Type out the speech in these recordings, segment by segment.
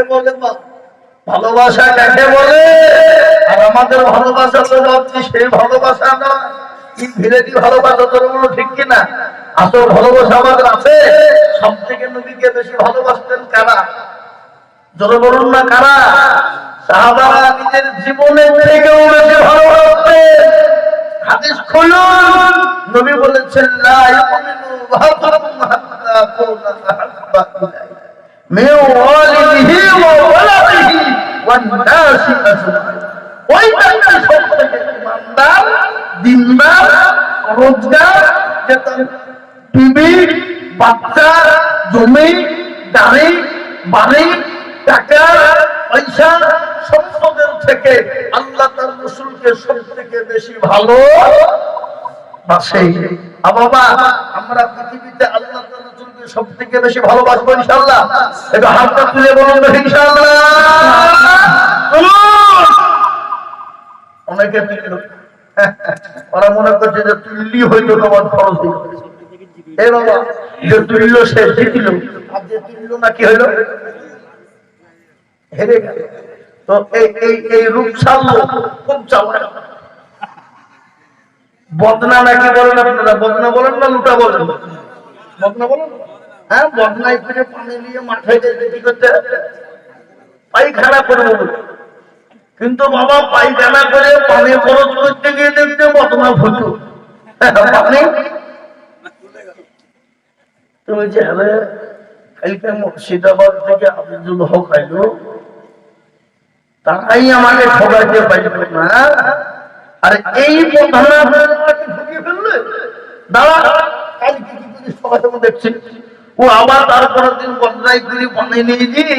কাকে বলে ভালোবাসা কাকে বলে? আর আমাদের ভালোবাসা তো ভাবছি সেই ভালোবাসা না। ইনফিনিটি ভালোবাসা তোর বলো ঠিক কিনা? আসল ভালোবাসা আমাদের আছে। সব থেকে নবীকে বেশি ভালোবাসতেন কারা? জোরে বলুন না কারা? সাহাবারা নিজের জীবনের থেকেও বেশি ভালোবাসতেন। হাদিস খুলুন। নবী বলেছেন ওয়ান নাসি ওই ব্যক্তি সব থেকে ইমানদার, দিনদার, রোজগার, যে তার বিবি বাচ্চা, জমি, গাড়ি, বাড়ি, টাকা, পয়সা সম্পদের থেকে আল্লাহ তার রসুলকে সব থেকে বেশি ভালো বাসে বাবা, আমরা পৃথিবীতে আল্লাহ তার রসুলকে সব থেকে বেশি ভালোবাসবো ইনশাল্লাহ একটু হাতটা তুলে বলুন ইনশাল্লাহ। অনেকে ওরা মনে করছে যে তুললি হইতো তোমার খরচ এ বাবা, যে তুলল সে জিতিল। আর যে তুলল না কি হইল? হেরে গেল। তো এই এই এই খুব চাওয়া। বদনা নাকি বলেন আপনারা? বদনা বলেন না লুটা বলেন? বদনা বলেন? হ্যাঁ বদনায় ফিরে পানি নিয়ে মাঠে যেতে কি করতে? পায়খানা করব বলে। কিন্তু বাবা পায়খানা করে পানি খরচ করতে গিয়ে দেখতে বদনা ফুটো। তুমি কালকে মুর্শিদাবাদ থেকে আবিদুল হক আমাকে ঠকাইতে না। আর এই কালকে দেখছি? ও আবার তারপরের দিন বদলাই করে পানি নিয়ে দিয়ে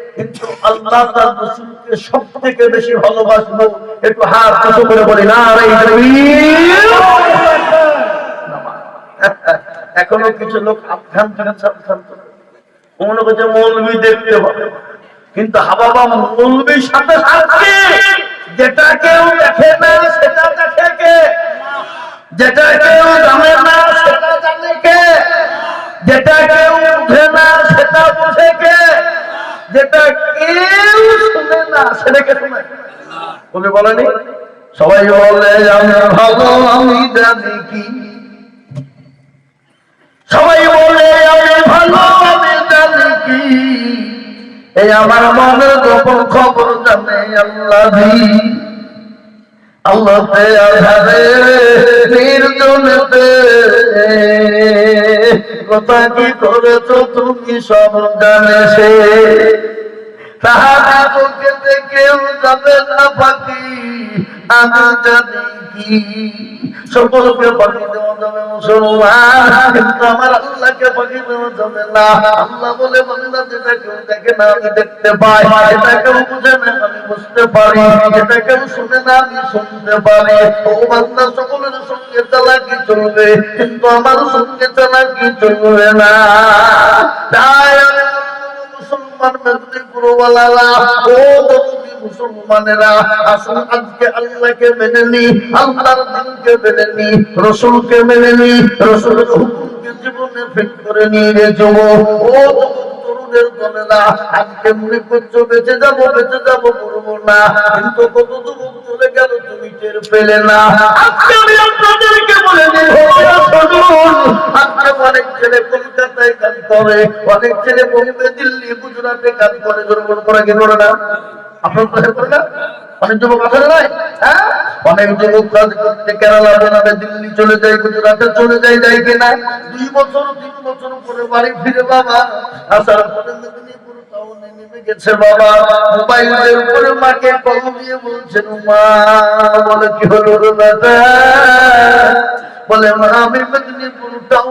কিন্তু আল্লাহ তার রসুলকে সব থেকে বেশি ভালোবাসবো একটু হাত কত করে বলি না এখনও কিছু লোক আফগান মনে করছে মৌলবি দেখতে হবে। কিন্তু হাবাবা মৌলবির সাথে সাথে যেটা কেউ দেখে না সেটা দেখে কে? যেটা কেউ জানে না সেটা জানে কে যেটা কেউ বুঝে না সেটা বুঝে কে যেটা কেউ শুনে না সেটাকে শুনে বলেনি? সবাই বলে আমি ভালো আমি জানি কি। সবাই বলে আমি ভালো আমি জানি কি। এই আমার মনের গোপন খবর জানে আল্লাহ আল্লাহতে আধারে নির্জনেতে। কথা কি করেছ তুমি সব জানে সে। তাহারা চোখেতে কেউ যাবে না পাখি আমি জানি কি। সকলকে পাখি দেওয়া যাবে মুসলমান, কিন্তু আমার আল্লাহকে বাকি দেওয়া যাবে না। আল্লাহ বলে যেটা কেউ দেখে না, আমি দেখতে পাই। এটা কেউ বুঝে না, আমি বুঝতে পারি। এটা কেউ শুনে না, আমি শুনতে পারি। ও সকলের সঙ্গে চালাকি চলবে, কিন্তু আমার সঙ্গে চালাকি চলবে না। তাই মুসলমান ওয়ালারা ও মুসলমানেরা, আসুন আজকে আল্লাহকে মেনে নি, আল্লাহর দিনকে মেনে নি, রসুলকে মেনে নি, রসুলের হুকুমকে জীবনে ফিট করে নিয়ে রে যুবক ও বেঁচে যাব বেঁচে যাব করব না, কিন্তু কত যুবক চলে গেল, তুমি টের পেলে না। অনেক ছেলে কলকাতায় কাজ করে, অনেক ছেলে বোম্বে, দিল্লি, গুজরাটে কাজ করে জোরগোর করে করে না আপনার করে না? হ্যাঁ? অনেক যুবক কাজ করতে কেরালা বেনামে দিল্লি চলে যায়, গুজরাটে চলে যায় যায় কিনা? দুই বছর, তিন বছর পরে বাড়ি ফিরে বাবা। আসার পরে মেদিনীপুর টাউনে নেমে গেছে বাবা। মোবাইলের উপরে মাকে কল দিয়ে বলছেন, মা, বলে, কি হলো দাদা বলে, মা, আমি মেদিনীপুর টাউনে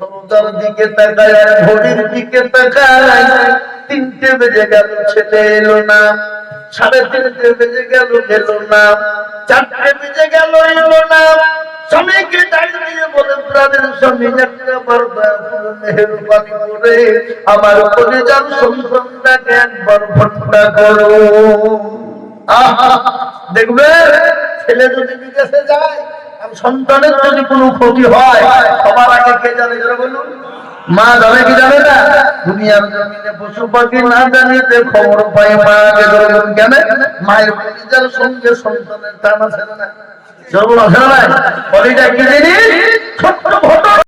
দরজার দিকে তাকায় আর ঘড়ির দিকে তাকায়। তিনটে বেজে গেল, ছেলে এলো না। সাড়ে তিনটে বেজে গেল না। চারটে বেজে গেল, এলো না। আমার ভট্টা করো। দেখবে? ছেলে যদি বিদেশে যায় সন্তানের যদি কোনো ক্ষতি হয়, সবার আগে কে জানে যারা বলুন? মা কি না? দুনিয়ার জমিনে পশু পাখি না খবর পাই, মা আগে ধরবেন কেন? মায়ের নিজের সঙ্গে সন্তানের টানা ছেলে না? জন্ম আছে না কি জিনিস? ছোট্ট